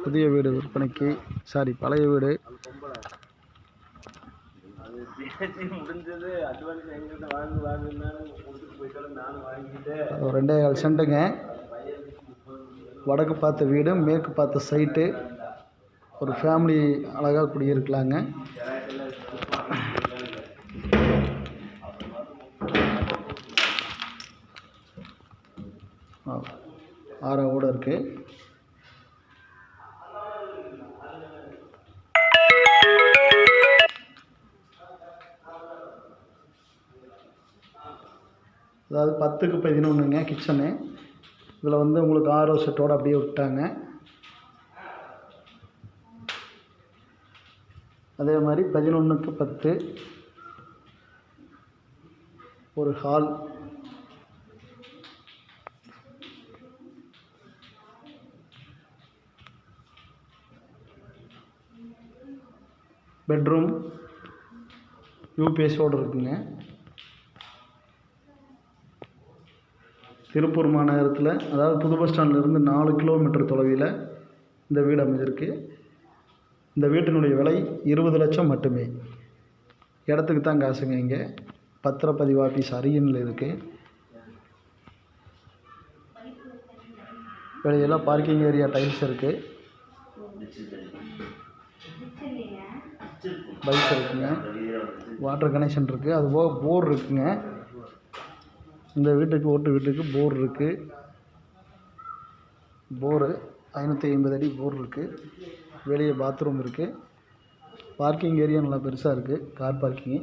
புதிய வீடு விற்பனைக்கு சாரி பழைய வீடு. ரெண்டே கால் சென்ட்டுங்க வடக்கு பார்த்த வீடு மேற்கு பார்த்த சைட்டு ஒரு ஃபேமிலி அழகாக குடியிருக்கலாங்க. ஆ, ஆறா இருக்குது அதாவது பத்துக்கு பதினொன்றுங்க கிச்சனு. இதில் வந்து உங்களுக்கு ஆரோ செட்டோடு அப்படியே விட்டாங்க. அதே மாதிரி பதினொன்றுக்கு பத்து. ஒரு ஹால் பெட்ரூம் யூபிஎஸோடு இருக்குங்க. திருப்பூர் மாநகரத்தில் அதாவது புது பஸ் ஸ்டாண்ட்லேருந்து நாலு கிலோமீட்டர் தொலைவில் இந்த வீடு அமைஞ்சிருக்கு. இந்த வீட்டினுடைய விலை இருபது லட்சம் மட்டுமே. இடத்துக்கு தான் காசுங்க இங்கே. பத்திரப்பதிவு ஆஃபீஸ் அரியனில் இருக்குது வெளியெல்லாம் பார்க்கிங் ஏரியா டைல்ஸ் இருக்குது பைக் இருக்குங்க. வாட்டர் கனெக்ஷன் இருக்குது அது போக போர் இருக்குங்க. இந்த வீட்டுக்கு ஓட்டு வீட்டுக்கு போர் இருக்குது போரு ஐநூற்றி ஐம்பது அடி போர் இருக்குது வெளியே பாத்ரூம் இருக்குது பார்க்கிங் ஏரியா நல்லா பெருசாக இருக்குது கார் பார்க்கிங்கு